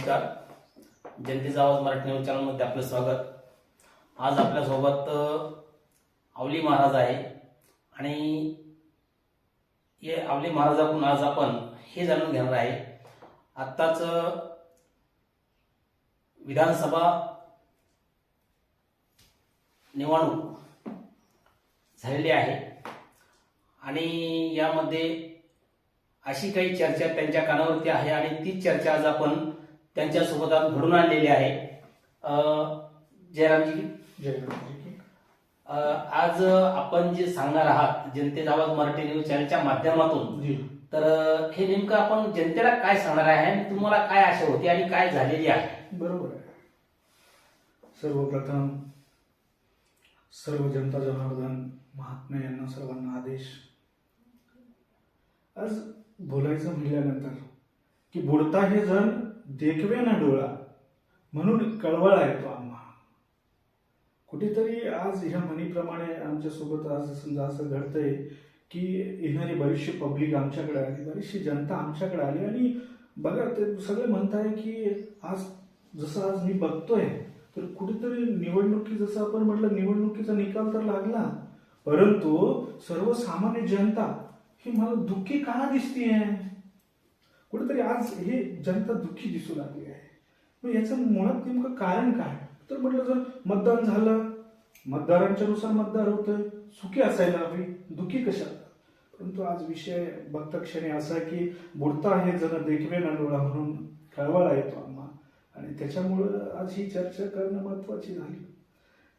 नमस्कार. जनतेचा आवाज मराठी न्यूज चॅनलमध्ये आपलं स्वागत. आज आपल्यासोबत आवली महाराज आहे आणि हे आवली महाराजाकडून आज आपण हे जाणून घेणार आहे. आत्ताच विधानसभा निवडणूक झालेली आहे. आणि यामध्ये अशी काही चर्चा त्यांच्या कानावरती आहे आणि ती चर्चा आज आपण त्यांच्यासोबत आज घडून आणलेली आहे. जयरामजी आज आपण जे सांगणार आहात जनतेचा आवाज मराठी न्यूज चॅनलच्या माध्यमातून तर हे नेमकं आपण जनतेला काय सांगणार आहे आणि तुम्हाला काय आशा होती आणि काय झालेली आहे? बरोबर सर्वप्रथम सर्व जनता जनार्दन महात्मा यांना सर्वांना आदेश. आज बोलायचं म्हणल्यानंतर की बुडता हे जण देखवे ना डोळा. म्हणून कळवाळ आहे तो आम्हा. कुठेतरी आज ह्या म्हणीप्रमाणे आमच्यासोबत आज समजा असं घडतंय की येणारी बरीचशी पब्लिक आमच्याकडे आली बरीचशी जनता आमच्याकडे आली आणि बघा ते सगळे म्हणताय की आज जसं आज मी बघतोय तर कुठेतरी निवडणुकी जसं आपण म्हटलं निवडणुकीचा निकाल तर लागला. परंतु सर्वसामान्य जनता ही मला दुःखी का दिसतीये? कुठेतरी आज हे जनता दुःखी दिसू लागली आहे. मग याचं मुळात नेमकं कारण काय? तर म्हटलं जर मतदान झालं मतदारांच्या नुसार मतदार होतं सुखी असायला हवी दुःखी कशा? परंतु आज विषय बघता क्षणी असा की बुडता हे जण देखवे ना डोळा म्हणून कळवळा येतो आम्हा. आणि त्याच्यामुळं आज ही चर्चा करणं महत्वाची झाली.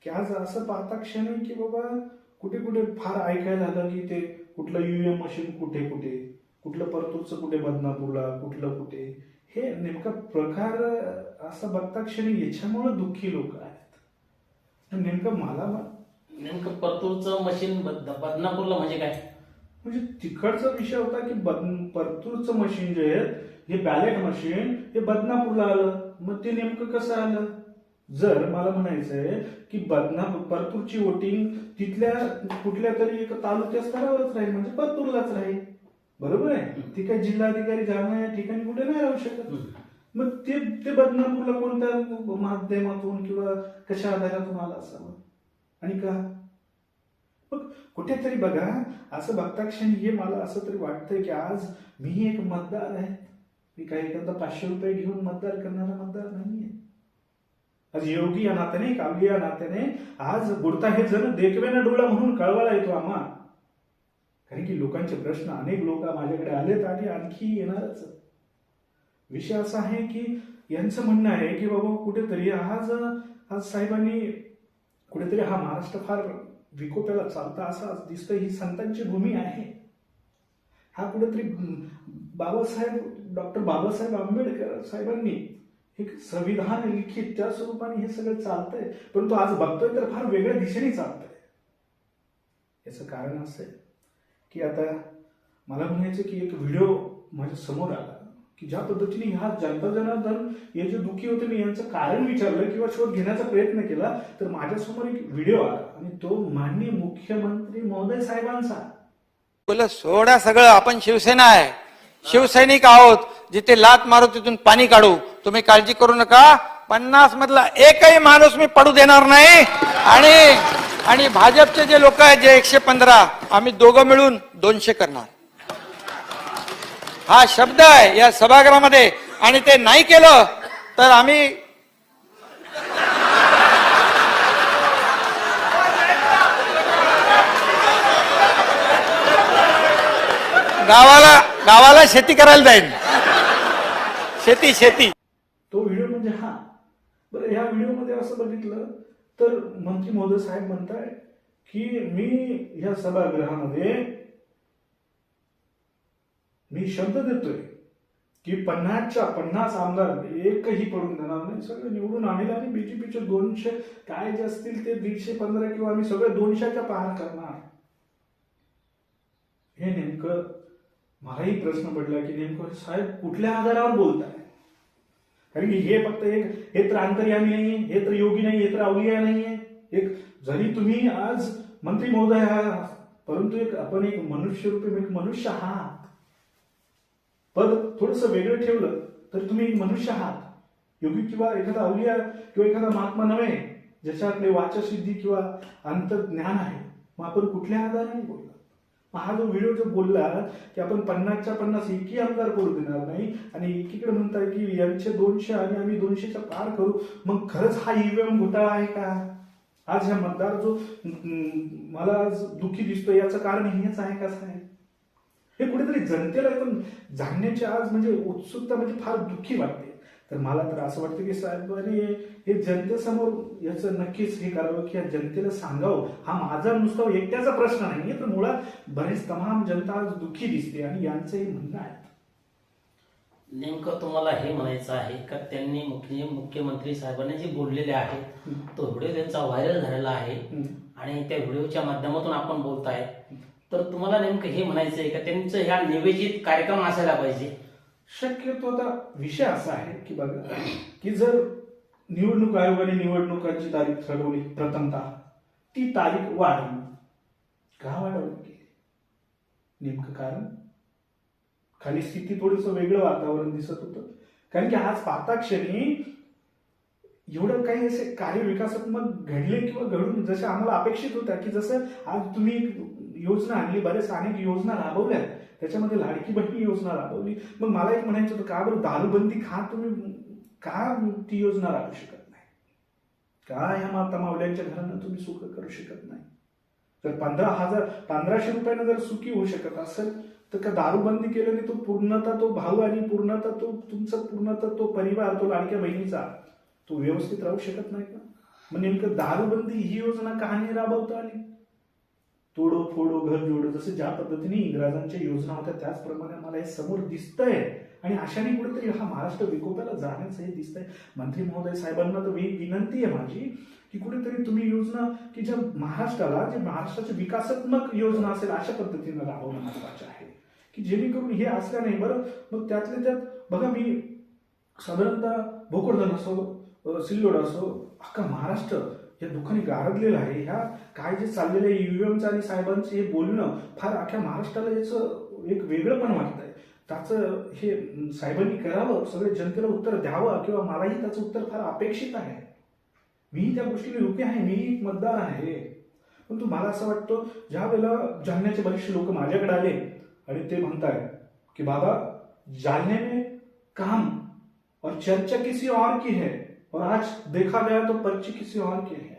की आज असं पाहता क्षणी की बाबा कुठे कुठे फार ऐकायला आलं की ते कुठलं UM युएम मशीन कुठे कुठे? कुठलं परतूरचं कुठे बदनापूरला कुठलं कुठे? हे नेमका प्रकार असं बघता क्षणी याच्यामुळं दुःखी लोक आहेत. नेमकं मला नेमकं परतूरचं मशीन बद- बदनापूरला म्हणजे काय? म्हणजे तिकडचा विषय होता की बद- परतूरचं मशीन जे आहे हे बॅलेट मशीन हे बदनापूरला आलं. मग ते नेमकं कसं आलं? जर मला म्हणायचंय की बदना परतूरची वोटिंग तिथल्या कुठल्या तरी एक तालुक्या स्तरावरच राहील म्हणजे परतूरलाच राहील. बरोबर आहे? ती काही जिल्हाधिकारी जालना या ठिकाणी कुठे नाही राहू शकत. मग ते ते बदनापूरला कोणत्या माध्यमातून किंवा कशा आधारातून आलं असावं? आणि का? मग कुठेतरी बघा असं बघता क्षणी हे मला असं तरी वाटतंय की आज मी एक मतदार आहे. मी काही एखादा पाचशे रुपये घेऊन मतदार करणारा मतदार नाहीये. आज योगी या नात्याने कावली या नात्याने आज बुडता हे जण देखवेना डोळा म्हणून कळवायला येतो आम्हा. कारण की लोकांचे प्रश्न अनेक लोक माझ्याकडे आलेत आणि आणखी येणारच. विषय असा आहे की यांचं म्हणणं आहे की बाबा कुठेतरी आज आज साहेबांनी कुठेतरी हा महाराष्ट्र फार विकोप्याला चालता असा आज दिसतंय ही संतांची भूमी आहे. हा कुठेतरी बाबासाहेब डॉक्टर बाबासाहेब आंबेडकर साहेबांनी एक संविधान लिखित त्या स्वरूपाने हे सगळं चालतंय परंतु आज बघतोय तर फार वेगळ्या दिशेने चालतंय. याचं कारण असं आहे. की आता मला म्हणायचं की एक व्हिडिओ माझ्यासमोर आला की ज्या पद्धतीने ह्या जनता जनार्दन हे जे दुखी होते मी यांचं कारण विचारलं किंवा शोध घेण्याचा प्रयत्न केला तर माझ्यासमोर एक व्हिडिओ आला. आणि तो माननीय मुख्यमंत्री महोदय साहेबांचा. बोल सोडा सगळं. आपण शिवसेना आहे. शिवसैनिक आहोत. जिथे लात मारू तिथून पाणी काढू. तुम्ही काळजी करू नका. पन्नास मधला एकही माणूस मी पडू देणार नाही. आणि आणि भाजपचे जे लोक आहेत जे एकशे पंधरा आम्ही दोघं मिळून दोनशे करणार. हा शब्द आहे या सभागृहामध्ये. आणि ते नाही केलं तर आम्ही गावाला गावाला शेती करायला जाईल शेती शेती तो व्हिडिओ म्हणजे हा बरं ह्या व्हिडिओमध्ये असं बघितलं तर मंत्री महोदय साहेब म्हणताय की मी ह्या सभागृहामध्ये मी शब्द देतोय की पन्नासच्या पन्नास आमदार एकही पडून देणार नाही. सगळे निवडून आणले आणि बीजेपीचे दोनशे काय जे असतील ते दीडशे पंधरा किंवा आम्ही सगळे दोनशेच्या पार करणार. हे नेमकं मलाही प्रश्न पडला की नेमकं साहेब कुठल्या आधारावर बोलताय? कारण की हे फक्त एक हे तर अंतर्यामी नाहीये हे तर योगी नाही हे तर अवलिया नाहीये. एक जरी तुम्ही आज मंत्री महोदय आहात परंतु एक आपण एक मनुष्य रूपी एक मनुष्य आहात. पद थोडस वेगळं ठेवलं तर तुम्ही एक मनुष्य आहात. योगी किंवा एखादा अवलिया किंवा एखादा महात्मा नव्हे ज्याच्यातले वाचसिद्धी किंवा अंतर्ज्ञान आहे. मग आपण कुठल्या आधाराने बोलतो हा जो व्हिडिओ जो बोलला की आपण पन्नासच्या पन्नास एकही आमदार करू देणार नाही आणि एकीकडे म्हणताय की यांचे दोनशे आणि आम्ही दोनशेच्या पार करू मग खरंच हा ईव्हीएम घोटाळा आहे का? आज ह्या मतदार जो मला आज दुःखी दिसतोय याचं कारण हेच आहे का साहेब? हे कुठेतरी जनतेला पण जाणण्याची आज म्हणजे उत्सुकता म्हणजे फार दुःखी वाटते. तर मला तर असं वाटतं की साहेबांनी हे जनतेसमोर याचं नक्कीच हे करावं की या जनतेला सांगावं. हा माझा नुसता एकट्याचा प्रश्न नाहीये तर मुळात बरेच तमाम जनता आज दुःखी दिसते आणि यांचं हे म्हणणं आहे. नेमकं तुम्हाला हे म्हणायचं आहे का त्यांनी मुख्य मुख्यमंत्री साहेबांनी जे बोललेले आहेत तो व्हिडिओ त्यांचा व्हायरल झालेला आहे. आणि त्या व्हिडिओच्या माध्यमातून आपण बोलताय तर तुम्हाला नेमकं हे म्हणायचं आहे का त्यांचं ह्या निवेदित कार्यक्रम असायला पाहिजे. शक्यतो आता विषय असा आहे की बघा की जर निवडणूक आयोगाने निवडणुकांची तारीख ठरवली प्रथमतः ती तारीख वाढवली का वाढवली गेली? नेमकं कारण? खाली स्थिती थोडस वेगळं वातावरण दिसत होतं. कारण की आज पाहता क्षणी एवढं काही असे कार्य विकासात्मक घडले किंवा घडून जसे आम्हाला अपेक्षित होत्या की जसं आज तुम्ही योजना आणली बरेच अनेक योजना राबवल्या त्याच्यामध्ये लाडकी बहिणी योजना राबवली. मग मला एक म्हणायचं होतं का बरं दारूबंदी खा तुम्ही का ती योजना राबवू शकत नाही? का ह्या माता मावल्यांच्या घरांना तुम्ही सुख करू शकत नाही? तर पंधरा हजार पंधराशे रुपयानं जर सुखी होऊ शकत असेल तर का दारूबंदी केल्याने तो पूर्णतः तो भाऊ आणि पूर्णतः तो तुमचा पूर्णतः तो परिवार तो लाडक्या बहिणीचा तो व्यवस्थित राहू शकत नाही का? मग नेमकं दारूबंदी ही योजना का नाही राबवता आली? तोडो फोडो घर जोडो जसं ज्या पद्धतीने इंग्रजांच्या योजना होत्या त्याचप्रमाणे मला हे समोर दिसतंय. आणि अशाने कुठेतरी हा महाराष्ट्र विकोपाला जाण्याचं हे दिसतंय. मंत्री महोदय साहेबांना तर विनंती आहे माझी की कुठेतरी तुम्ही योजना की ज्या महाराष्ट्राला जे महाराष्ट्राची विकासात्मक योजना असेल अशा पद्धतीनं राबवणं महत्वाचं आहे. की जेणेकरून हे असल्या नाही बरं मग त्यातल्या त्यात बघा मी साधारणतः भोकरदन असो सिल्लोड असो अख्खा महाराष्ट्र या दुःखाने गारदलेलं आहे. ह्या काय जे चाललेलं आहे ईव्हीएमचं आणि साहेबांचं हे बोलणं फार अख्ख्या महाराष्ट्राला याचं एक वेगळं पण वाटतंय त्याचं हे साहेबांनी करावं सगळे जनतेला उत्तर द्यावं किंवा मलाही त्याचं उत्तर फार अपेक्षित आहे. मी त्या गोष्टीला योग्य आहे. मी एक मतदार आहे. परंतु मला असं वाटतं ज्या वेळेला जालन्याचे बरेचसे लोक माझ्याकडे आले आणि ते म्हणताय की बाबा जालने में काम और चर्चा किसी और की है और आज देखा गया तो पर्ची किसी और के है।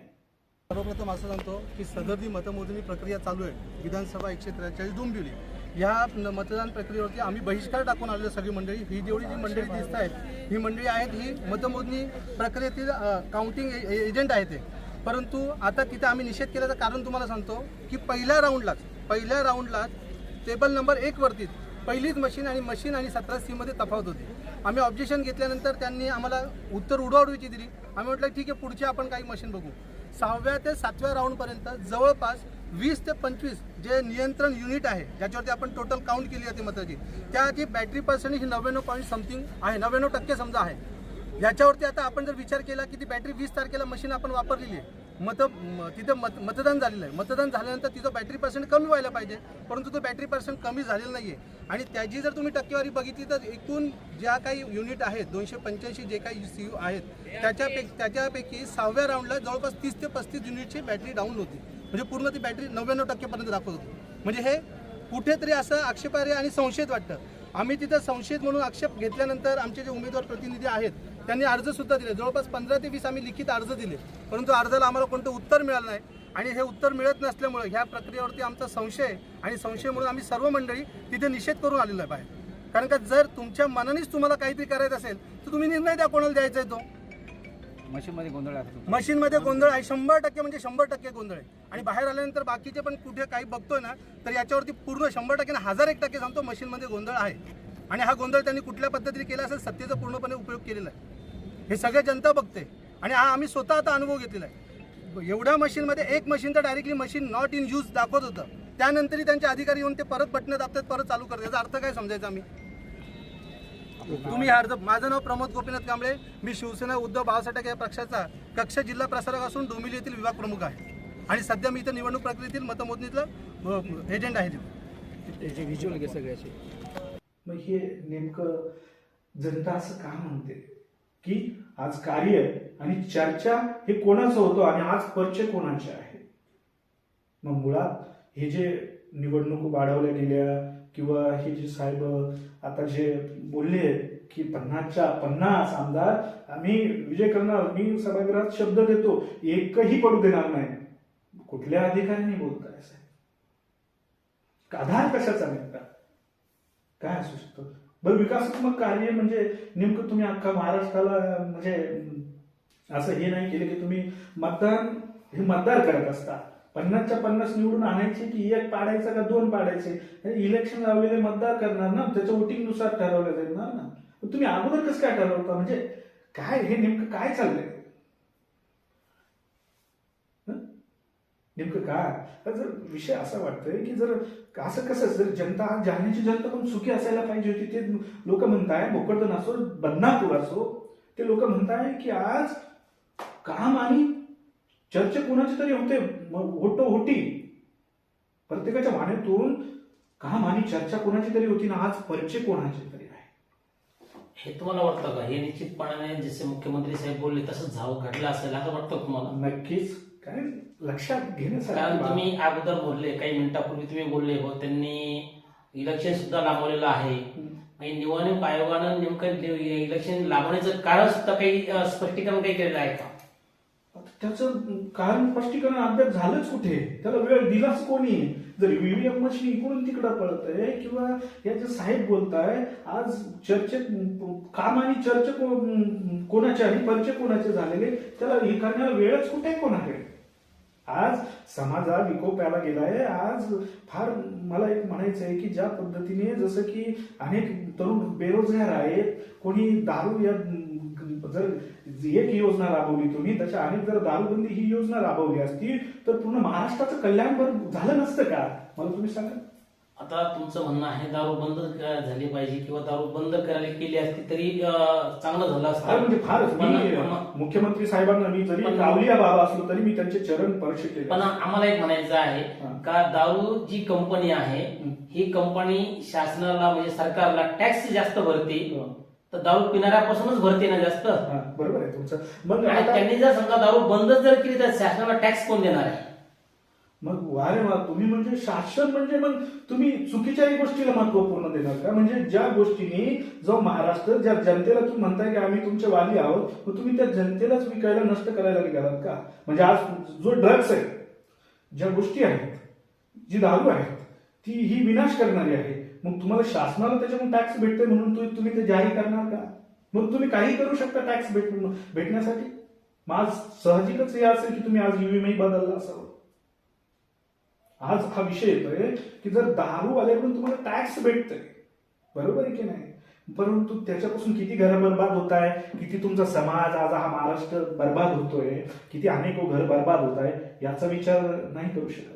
सर्वप्रथम असं सांगतो की सदरदी मतमोजणी प्रक्रिया चालू आहे. विधानसभा एकशे त्रेचाळीस डोंबिवली ह्या मतदान प्रक्रियेवरती आम्ही बहिष्कार टाकून आलेलो सगळी मंडळी. ही जेवढी जी मंडळी दिसत आहेत ही मंडळी आहेत ही मतमोजणी प्रक्रियेतील काउंटिंग एजंट आहेत ते. परंतु आता तिथे आम्ही निषेध केल्याचं कारण तुम्हाला सांगतो की पहिल्या राऊंडलाच पहिल्या राऊंडलाच टेबल नंबर एकवरतीच पहिलीच मशीन आणि मशीन आणि सतरा सी मध्ये तफावत होती. आम्ही ऑब्जेक्शन घेतल्यानंतर त्यांनी आम्हाला उत्तर उडवाउडवीची दिली. आम्ही म्हटलं ठीक आहे पुढची आपण काही मशीन बघू. सहाव्या ते सातव्या राऊंडपर्यंत जवळपास वीस ते पंचवीस जे नियंत्रण युनिट आहे ज्याच्यावरती आपण टोटल काउंट केली होती मताची त्याची बॅटरी पर्सेंटेज ही नव्याण्णव पॉईंट समथिंग आहे नव्याण्णव टक्के समजा आहे. याच्यावरती आता आपण जर विचार केला की ती बॅटरी वीस तारखेला मशीन आपण वापरलेली आहे मत तिथं मत मतदान झालेलं आहे. मतदान झाल्यानंतर तिथं बॅटरी पर्सेंट कमी व्हायला पाहिजे. परंतु तो बॅटरी पर्सेंट कमी झालेलं नाही आहे आणि त्याची जर तुम्ही टक्केवारी बघितली तर एकूण ज्या काही युनिट आहेत दोनशे पंच्याऐंशी जे काही सी यू आहेत त्याच्यापैकी त्याच्यापैकी सहाव्या राऊंडला जवळपास तीस ते पस्तीस युनिटची बॅटरी डाऊन होती. म्हणजे पूर्ण ती बॅटरी नव्याण्णव टक्केपर्यंत दाखवत होती. म्हणजे हे कुठेतरी असं आक्षेपार्ह आणि संशयित वाटतं. आम्ही तिथं संशयित म्हणून आक्षेप घेतल्यानंतर आमचे जे उमेदवार प्रतिनिधी आहेत त्यांनी अर्जसुद्धा दिले. जवळपास पंधरा ते वीस आम्ही लिखित अर्ज दिले. परंतु अर्जाला आम्हाला कोणतं उत्तर मिळालं नाही आणि हे उत्तर मिळत नसल्यामुळे ह्या प्रक्रियेवरती आमचा संशय आणि संशय म्हणून आम्ही सर्व मंडळी तिथे निषेध करून आलेलो आहे बाहेर. कारण का जर तुमच्या मनानेच तुम्हाला काहीतरी करायचं असेल तर तुम्ही निर्णय द्या कोणाला द्यायचा आहे तो. मशीनमध्ये गोंधळ आहे मशीनमध्ये गोंधळ आहे शंभर टक्के म्हणजे शंभर टक्के गोंधळ आहे. आणि बाहेर आल्यानंतर बाकीचे पण कुठे काही बघतोय ना तर याच्यावरती पूर्ण शंभर टक्के हजार एक टक्के सांगतो मशीनमध्ये गोंधळ आहे. आणि हा गोंधळ त्यांनी कुठल्या पद्धतीने केला असेल सत्तेचा पूर्णपणे उपयोग केलेला आहे. हे सगळे जनता बघते. आणि हा आम्ही स्वतः आता अनुभव घेतलेला आहे. एवढ्या मशीनमध्ये एक मशीन तर directly machine not in use दाखवत होतं. त्यानंतरही त्यांचे अधिकारी येऊन ते परत बटणं दाबतात परत चालू करतात. याचा अर्थ काय समजायचा आम्ही? तुम्ही हा अर्ज माझं नाव प्रमोद गोपीनाथ कांबळे मी शिवसेना उद्धव बाळासाहेब या पक्षाचा कक्ष जिल्हा प्रसारक असून डोंबिवली येथील विभाग प्रमुख आहे. आणि सध्या मी इथं निवडणूक प्रक्रियेतील मतमोजणीतलं एजंट आहे तिथं. त्याचे व्हिज्युअल घे सगळे असे. मग हे नेमकं जनता असं का म्हणते? की आज कार्य आणि चर्चा हे कोणाचं होतं आणि आज परिचय कोणाचे आहे? मग मुळात हे जे निवडणूक वाढवल्या गेल्या किंवा हे जे साहेब आता जे बोलले की पन्नासच्या पन्नास आमदार आम्ही विजय करणार मी सभागृहात शब्द देतो एकही पडू देणार नाही. कुठल्या अधिकाऱ्यांनी बोलताय साहेब? आधार कशाचा नेमका? काय असू शकतो? बरं विकासात्मक कार्य म्हणजे नेमकं तुम्ही अख्खा महाराष्ट्राला म्हणजे असं हे नाही केलं की तुम्ही मतदान हे मतदार करत असता. पन्नासच्या पन्नास निवडून आणायचे की एक पाडायचं का दोन पाडायचे? हे इलेक्शन लावलेले मतदार करणार ना त्याच्या वोटिंगनुसार ठरवलं जाणार ना. तुम्ही अगोदर कसं काय ठरवता? म्हणजे काय हे नेमकं काय चाललंय? नेमकं काय? जर विषय असा वाटतोय की जर असं कसं जर जनता जालन्याची जनता पण सुखी असायला पाहिजे होती. ते लोक म्हणताय भोकरदन असो बदनापूर असो. ते लोक म्हणताय की आज काम आणि चर्चा कोणाची तरी होते. होती प्रत्येकाच्या वाणीतून काम आणि चर्चा कोणाची तरी होती ना आज परिचय कोणाचे तरी आहे. हे तुम्हाला वाटतं का? हे निश्चितपणाने जसे मुख्यमंत्री साहेब बोलले तसंच झाव घडलं असेल असं वाटतं तुम्हाला? नक्कीच. काय लक्षात कारण घेण्यासारखी. तुम्ही अगोदर बोलले काही मिनिटापूर्वी तुम्ही बोलले हो त्यांनी इलेक्शन सुद्धा लांबवलेलं आहे. आणि निवडणूक आयोगानं नेमकं इलेक्शन लांबवण्याचं कारण सुद्धा काही स्पष्टीकरण काही केलेलं आहे का? त्याचं कारण स्पष्टीकरण अद्याप झालंच कुठे? त्याला वेळ दिलाच कोणी? जर ईव्हीएम मशीन इकडून तिकडं पळत आहे किंवा याचे साहेब बोलताय आज चर्चेत काम आणि चर्च को- कोणाचे आणि परिचय कोणाचे झालेले त्याला हे करण्याला वेळच कुठे आहे? कोणाकडे आज समाजा विकोपाला गेलाय. आज फार मला एक म्हणायचं आहे की ज्या पद्धतीने जसं की अनेक तरुण बेरोजगार आहेत कोणी दारू या जर एक योजना राबवली तुम्ही त्याच्या अनेक जर दारूबंदी ही योजना राबवली असती तर पूर्ण महाराष्ट्राचं कल्याण बरं झालं नसतं का मला तुम्ही सांगा आता तुमचं म्हणणं आहे दारू बंद झाली पाहिजे किंवा दारू बंद करायला केली असती तरी चांगलं झालं फार म्हणजे असतं फारच मुख्यमंत्री साहेबांना मी जरी कावलिया बाबा असलो तरी मी त्यांचे चरण स्पर्श केले पण आम्हाला एक म्हणायचं आहे. का दारू जी कंपनी आहे हं. कंपनी शासनाला म्हणजे सरकारला टॅक्स जास्त भरते. तर दारू पिणाऱ्यापासूनच भरते ना जास्त? हा, बरोबर आहे तुमचं. मग आणि आता त्यांनी जर समजा दारू बंदच जर केली तर शासनाला टॅक्स कोण देणार आहे? मग वारे वा तुम्ही म्हणजे शासन म्हणजे मग तुम्ही चुकीच्याही गोष्टीला महत्त्वपूर्ण देणार का? म्हणजे ज्या गोष्टींनी जो महाराष्ट्र ज्या जनतेला तुम्ही म्हणताय की आम्ही तुमचे वाली आहोत मग तुम्ही त्या जनतेलाच विकायला नष्ट करायला निघालात का? म्हणजे आज जो ड्रग्स आहे ज्या गोष्टी आहेत जी दारू आहे ती ही विनाश करणारी आहे मग तुम्हाला शासनाला त्याच्यातून टॅक्स भेटते म्हणून तुम्ही ते जाहीर करणार का? मग तुम्ही काही करू शकता टॅक्स भेट भेटण्यासाठी? मग आज सहजिकच हे असेल की तुम्ही आज ईव्हीएमही बदलला असावं आज हा विषय येतोय की जर दारूवाल्याकडून तुम्हाला टॅक्स भेटतोय बरोबर आहे की नाही? परंतु त्याच्यापासून किती घरं बर्बाद होत आहे किती तुमचा समाज आज हा महाराष्ट्र बर्बाद होतोय किती अनेक घर बर्बाद होत आहे याचा विचार नाही करू शकत.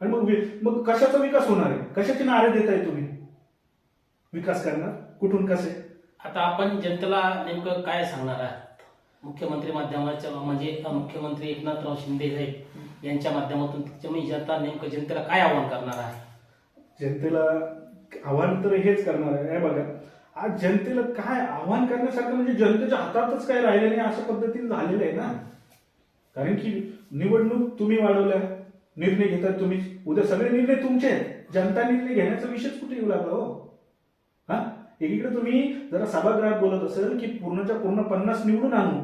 आणि मग मग कशाचा विकास होणार आहे? कशाचे नारे देताय तुम्ही? विकास करणार? कुठून कसे? आता आपण जनतेला नेमकं काय सांगणार आहात? मुख्यमंत्री माध्यमाच्या म्हणजे मुख्यमंत्री एकनाथराव शिंदे साहेब यांच्या माध्यमातून तुम्ही जनता नेमकं जनतेला काय आव्हान करणार आहे जनतेला आव्हान तर हेच करणार आहे. बघा आज जनतेला काय आव्हान करण्यासारखं म्हणजे जनतेच्या हातातच काय राहिलं नाही अशा पद्धतीने झालेलं आहे ना? कारण की निवडणूक तुम्ही वाढवल्या. निर्णय घेतात तुम्ही. उद्या सगळे निर्णय तुमचे आहेत. जनता निर्णय घेण्याचा विषयच कुठे येऊ लागला हो? हा? एकीकडे तुम्ही जरा सभागृहात बोलत असेल की पूर्णच्या पूर्ण पन्नास निवडून आणू.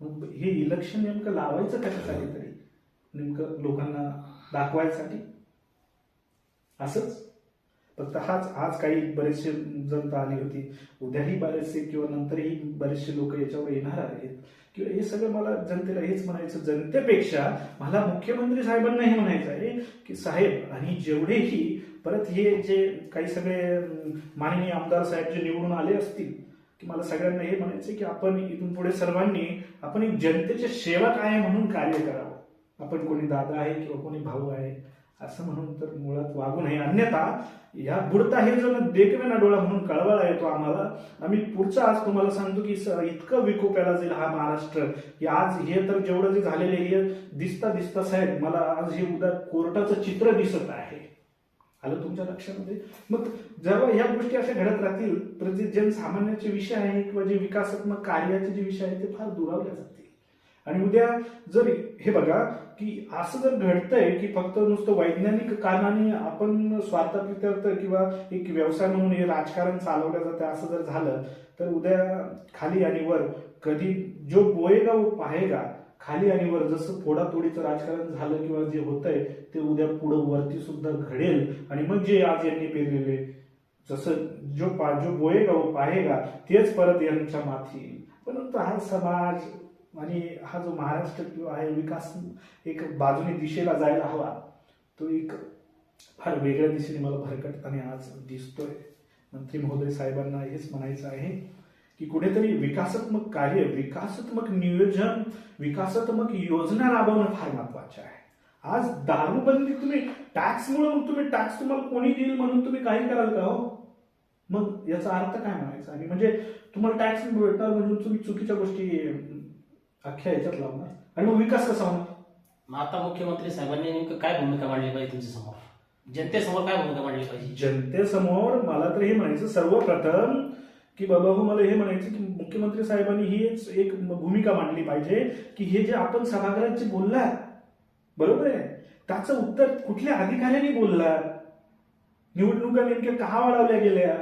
मग हे इलेक्शन नेमकं लावायचं कशासाठी तरी? नेमकं लोकांना दाखवायसाठी? असंच? फक्त हाच आज काही बरेचसे जनता आली होती. उद्याही बरेचसे किंवा नंतरही बरेचसे लोक याच्यावर येणार आहेत. किंवा हे सगळं मला जनतेला हेच म्हणायचं जनतेपेक्षा मला मुख्यमंत्री साहेबांना हे म्हणायचं आहे की साहेब आणि जेवढेही परत हे जे काही सगळे माननीय आमदार साहेब जे निवडून आले असतील की मला सगळ्यांना हे म्हणायचं की आपण इथून पुढे सर्वांनी आपण एक जनतेचे सेवक आहे म्हणून कार्य करावं. आपण कोणी दादा आहे किंवा कोणी भाऊ आहे असं म्हणून तर मुळात वागू नये. अन्यथा या बुडता हे जण देखवेना डोळा म्हणून कळवळा येतो आम्हाला. आम्ही पुढचा आज तुम्हाला सांगतो की इतकं विकोप्याला जाईल हा महाराष्ट्र की आज हे तर जेवढं जे झालेले हे दिसता दिसता साहेब मला आज हे उद्या कोर्टाचं चित्र दिसत आहे. आलं तुमच्या लक्षामध्ये? मग जेव्हा ह्या गोष्टी अशा घडत राहतील तर जे जनसामान्याचे विषय आहे किंवा जे विकासात्मक कार्याचे जे विषय आहेत ते फार दुरावले जातील. आणि उद्या जर हे बघा की असं जर घडतंय की फक्त नुसतं वैज्ञानिक कारणाने आपण स्वार्थप्रित्यर्थ किंवा एक व्यवसाय म्हणून हे राजकारण चालवलं जातं असं जर झालं तर उद्या खाली आणि वर कधी जो बोएगा वो पाहेगा खाली आणि वर जसं फोडातोडीचं राजकारण झालं किंवा जे होतंय ते उद्या पुढं वरती सुद्धा घडेल. आणि मग जे आज यांनी पेरलेले जसं जो पा जो बोएगा व पाहेगा तेच परत यांच्या माथी परंतु हा समाज आणि हा जो महाराष्ट्र किंवा आहे विकास एक बाजूने दिशेला जायला हवा तो एक फार वेगळ्या दिशेने मला भरकटताना आज दिसतोय. मंत्री महोदय साहेबांना हेच म्हणायचं आहे की कुठेतरी विकासात्मक कार्य विकासात्मक नियोजन विकासात्मक योजना राबवणं फार महत्त्वाचे आहे. आज दारूबंदी तुम्ही टॅक्स म्हणून तुम्ही टॅक्स तुम्हाला कोणी देईल म्हणून तुम्ही काही कराल का हो? मग याचा अर्थ काय म्हणायचा? आणि म्हणजे तुम्हाला टॅक्स भेटणार म्हणून तुम्ही चुकीच्या गोष्टी अख्ख्या याच्यात लावणार. आणि मग विकास कसा होणार? मग आता मुख्यमंत्री साहेबांनी नेमकं काय भूमिका मांडली पाहिजे तुमच्यासमोर जनतेसमोर काय भूमिका मांडली पाहिजे? जनतेसमोर मला तर हे म्हणायचं सर्वप्रथम की बाबा हो मला हे म्हणायचं की मुख्यमंत्री साहेबांनी हीच एक भूमिका मांडली पाहिजे की हे जे आपण सभागृहात जे बोललात बरोबर आहे? त्याचं उत्तर कुठल्या अधिकाऱ्यांनी बोलला निवडणुका नेमक्या का वाढवल्या गेल्या?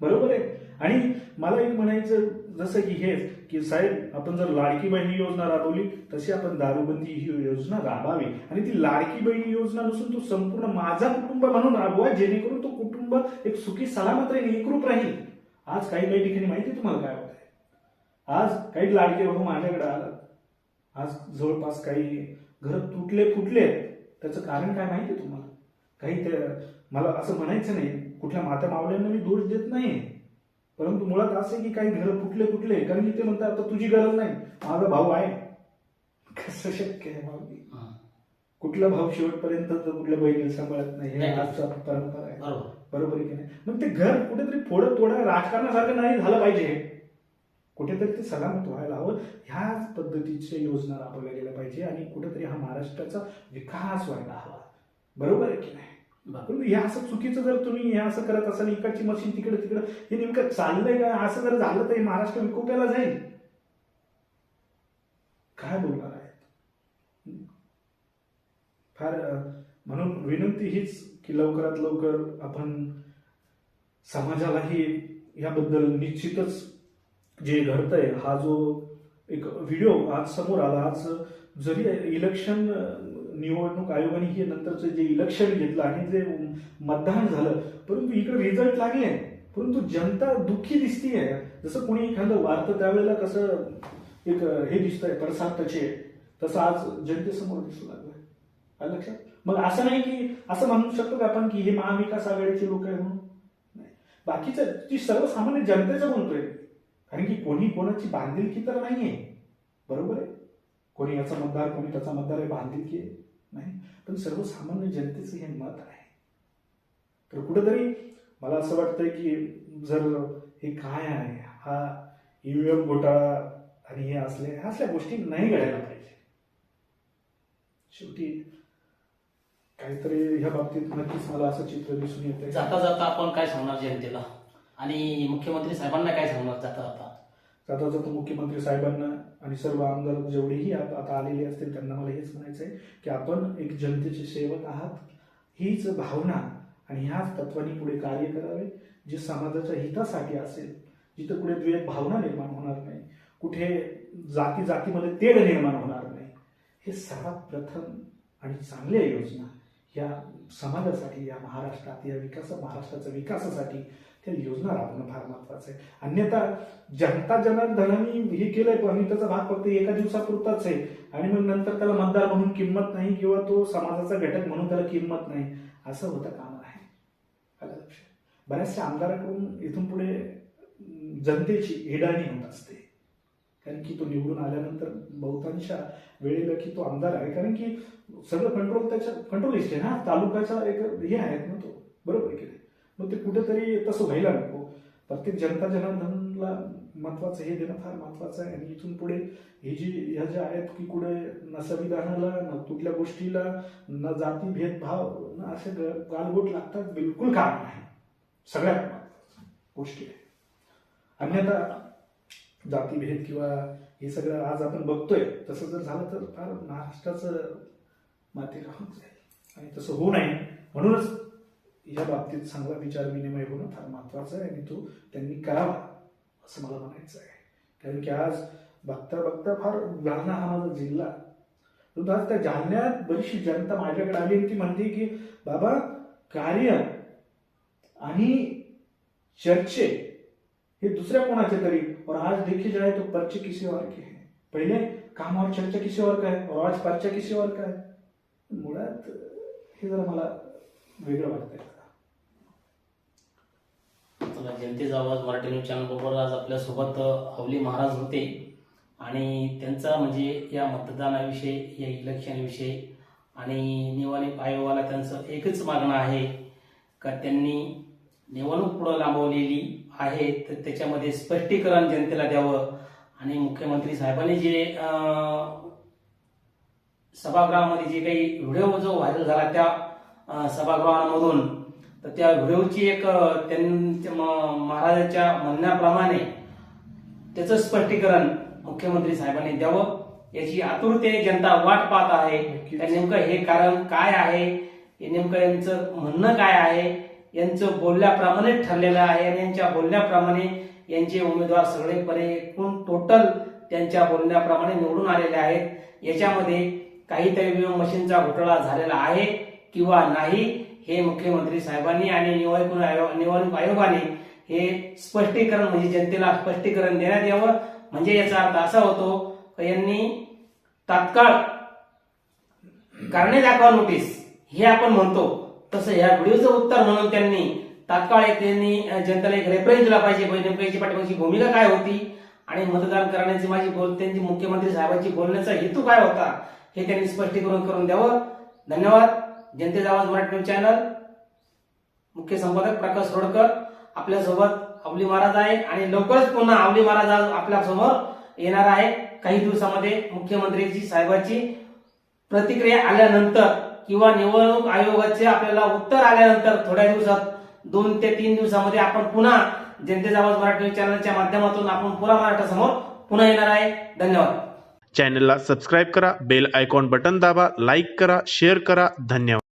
बरोबर आहे? आणि मला एक म्हणायचं जसं की हेच की साहेब आपण जर लाडकी बहीण योजना राबवली तशी आपण दारूबंदी ही योजना राबावी. आणि ती लाडकी बहीण योजना नसून तो संपूर्ण माझा कुटुंब म्हणून राबवा जेणेकरून तो कुटुंब एक सुखी सलामत राहील एकरूप राहील. आज काही काही ठिकाणी माहिती आहे तुम्हाला काय होत आहे आज काही लाडके भाऊ माझ्याकडे आलात आज जवळपास काही घर तुटले फुटले त्याचं कारण काय माहिती आहे तुम्हाला? काही ते मला असं म्हणायचं नाही. कुठल्या माता मावल्यांना मी दोष देत नाही परंतु मुळात असं आहे की काही घर फुटले फुटले कारण की ते म्हणतात आता तुझी गरज नाही माझा भाऊ आहे. कसं शक्य आहे हं. कुठला भाऊ शेवटपर्यंत कुठल्या बहिणीला सांभाळत नाही हे. आजचा परंपरा आहे. बरोबर. की नाही? मग ते घर कुठेतरी फोडत तोडा राजकारणासारखं नाही झालं पाहिजे. कुठेतरी ते सलामत व्हायला हवं. ह्याच पद्धतीच्या योजना राबवल्या गेल्या पाहिजे आणि कुठेतरी हा महाराष्ट्राचा विकास व्हायला हवा. बरोबर आहे की नाही? परंतु हे असं चुकीचं जर तुम्ही हे असं करत असाल इकडची मशीन तिकडे तिकडे हे नेमकं चाललंय का? असं जर झालं तर हे महाराष्ट्र विकोप्याला जाईल. काय बोलणार आहेत? फार म्हणून विनंती हीच की लवकरात लवकर आपण समाजालाही याबद्दल निश्चितच जे घडतंय हा जो एक व्हिडिओ आज समोर आला आज जरी इलेक्शन निवडणूक आयोगाने हे नंतरचं जे इलेक्शन घेतलं आणि जे मतदान झालं परंतु इकडे रिझल्ट लागले. परंतु जनता दुःखी दिसतीये. जसं कोणी एखादं वार्त त्यावेळेला कसं एक हे दिसतंय तसे तसं आज जनतेसमोर दिसू लागलं आहे लक्षात? मग असं नाही की असं म्हणू शकतो का आपण की हे महाविकास आघाडीचे लोक आहे म्हणून? नाही. बाकीचं ती सर्वसामान्य जनतेचं बोलतोय कारण की कोणी कोणाची बांधिलकी तर नाहीये. बरोबर आहे? कोणी याचा मतदार कोणी त्याचा मतदार आहे बांधिलकी आहे. नाही. पण सर्वसामान्य जनतेचं हे मत आहे. तर कुठेतरी मला असं वाटतंय की जर हे काय आहे हा ईव्हीएम घोटाळा आणि हे असले ह्या असल्या गोष्टी नाही घडायला पाहिजे. शेवटी काहीतरी ह्या बाबतीत नक्कीच मला असं चित्र दिसून येते जाता जाता आपण काय सांगणार जनतेला? आणि मुख्यमंत्री साहेबांना काय सांगणार जाता जाता? जाता जाता मुख्यमंत्री साहेबांना आणि सर्व आमदार जेवढेही आता आता आलेले असतील त्यांना मला हेच म्हणायचं आहे की आपण एक जनतेचे सेवक आहात. हीच भावना आणि ह्याच तत्वानी पुढे कार्य करावे. जे समाजाच्या हितासाठी असेल जिथं कुठे द्वेष भावना निर्माण होणार नाही कुठे जाती जातीमध्ये तेढ निर्माण होणार नाही हे सर्वात प्रथम आणि चांगल्या योजना या समाजासाठी या महाराष्ट्रात या विकास महाराष्ट्राच्या विकासासाठी त्या योजना राबवणं फार महत्वाचं आहे. अन्यथा जनता जनार्दनाने हे केलंय पण त्याचा भाग फक्त एका दिवसापुरताच आहे. आणि मग नंतर त्याला मतदार म्हणून किंमत नाही किंवा तो समाजाचा घटक म्हणून त्याला किंमत नाही. असं होतं काम आहे. आलं बऱ्याचशा आमदाराकडून इथून पुढे जनतेची हेडाणी होत असते. कारण की तो निवडून आल्यानंतर बहुतांश वेळेला की तो आमदार आहे. कारण की सगळं कंट्रोल त्याच्या कंट्रोलिस्ट आहे ना? तालुक्याचा एक हे आहेत ना तो. बरोबर आहे की मग ते कुठेतरी तसं व्हायला नको. प्रत्येक जनता जनार्दनला महत्वाचं हे देणं फार महत्वाचं आहे. आणि इथून पुढे हे जी ह्या ज्या आहेत की कुठे न संविधानाला न कुठल्या गोष्टीला न जाती भेदभाव न असे ग- गालबोट लागतात बिलकुल काम नाही. सगळ्यात गोष्टी आहे अन्यथा जातीभेद किंवा हे सगळं आज आपण बघतोय तसं जर झालं तर फार महाराष्ट्राचं माती राहून जाईल. आणि तसं होऊ नये. म्हणूनच या बाबतीत चांगला विचार विनिमय होणं फार महत्वाचं आहे आणि तो त्यांनी करावा असं मला म्हणायचं आहे. कारण की आज बघता बघता फार जालना हा माझा जिल्हा. परंतु आज त्या जालन्यात बरीचशी जनता माझ्याकडे आली आणि ती म्हणते की बाबा कार्य आणि चर्चे हे दुसऱ्या कोणाचे तरी? और आज देखी जाए तो पर्चे किसी और के हैं पहिले काम और चर्चा किसी और का है और आज पर्चा किसी और का है मुळात हे जरा मला वेगळं वाटतंय. चला, जनतेचा आवाज मराठी न्यूज चॅनल बरोबर आज आपल्यासोबत अवली महाराज होते. आणि त्यांचा म्हणजे या मतदानाविषयी या इलेक्शनविषयी आणि निवडणूक आयोगाला त्यांचं एकच मागणं आहे का त्यांनी निवडणूक पुढं लांबवलेली आहे तर त्याच्यामध्ये स्पष्टीकरण जनतेला द्यावं. आणि मुख्यमंत्री साहेबांनी जे सभागृहामध्ये जे काही व्हिडिओ जो व्हायरल झाला त्या सभागृहामधून सभागृहांमधून तर त्या व्हिडिओची एक अ, त्यांच्या म- महाराजांच्या म्हणण्याप्रमाणे त्याचं स्पष्टीकरण मुख्यमंत्री साहेबांनी द्यावं. याची आतुरतेने जनता वाट पाहत आहे. नेमकं हे कारण काय आहे? नेमकं यांचं म्हणणं काय आहे? यांचं बोलल्याप्रमाणे ठरलेलं आहे आणि यांच्या बोलण्याप्रमाणे यांचे उमेदवार सगळेपणे एकूण टोटल त्यांच्या बोलण्याप्रमाणे निवडून आलेले आहेत. याच्यामध्ये काहीतरी मशीनचा घोटाळा झालेला आहे किंवा नाही? हे मुख्यमंत्री साहेबांनी आणि निवडणूक आयोग निवडणूक आयोगाने हे स्पष्टीकरण म्हणजे जनतेला स्पष्टीकरण देण्यात यावं. म्हणजे याचा अर्थ असा होतो की यांनी तात्काळ कारणे दाखवा नोटीस. हे आपण म्हणतो. तसं या व्हिडिओचं उत्तर म्हणून त्यांनी तात्काळ एक त्यांनी जनतेला एक रेफरन्स दिला पाहिजे. म्हणजे पाठिंबाची भूमिका काय होती आणि मतदान करण्याची माझी बोल त्यांची मुख्यमंत्री साहेबांची बोलण्याचा हेतू काय होता हे त्यांनी स्पष्टीकरण करून द्यावं. धन्यवाद. जनतेचा आवाज मराठी न्यूज चॅनल मुख्य संपादक प्रकाश रोडकर आपल्यासोबत अवली महाराज आहे आणि लवकरच पुन्हा अवली महाराज आज आपल्यासमोर येणार आहे काही दिवसामध्ये मुख्यमंत्रीची साहेबाची प्रतिक्रिया आल्यानंतर किंवा निवडणूक आयोगाचे आपल्याला उत्तर आल्यानंतर थोड्या दिवसात दोन ते तीन दिवसामध्ये आपण पुन्हा जनतेचा आवाज मराठी न्यूज चॅनलच्या माध्यमातून आपण पुरा महाराष्ट्रासमोर पुन्हा येणार आहे. धन्यवाद. चॅनलला सबस्क्राईब करा बेल आयकॉन बटन दाबा लाईक करा शेअर करा. धन्यवाद.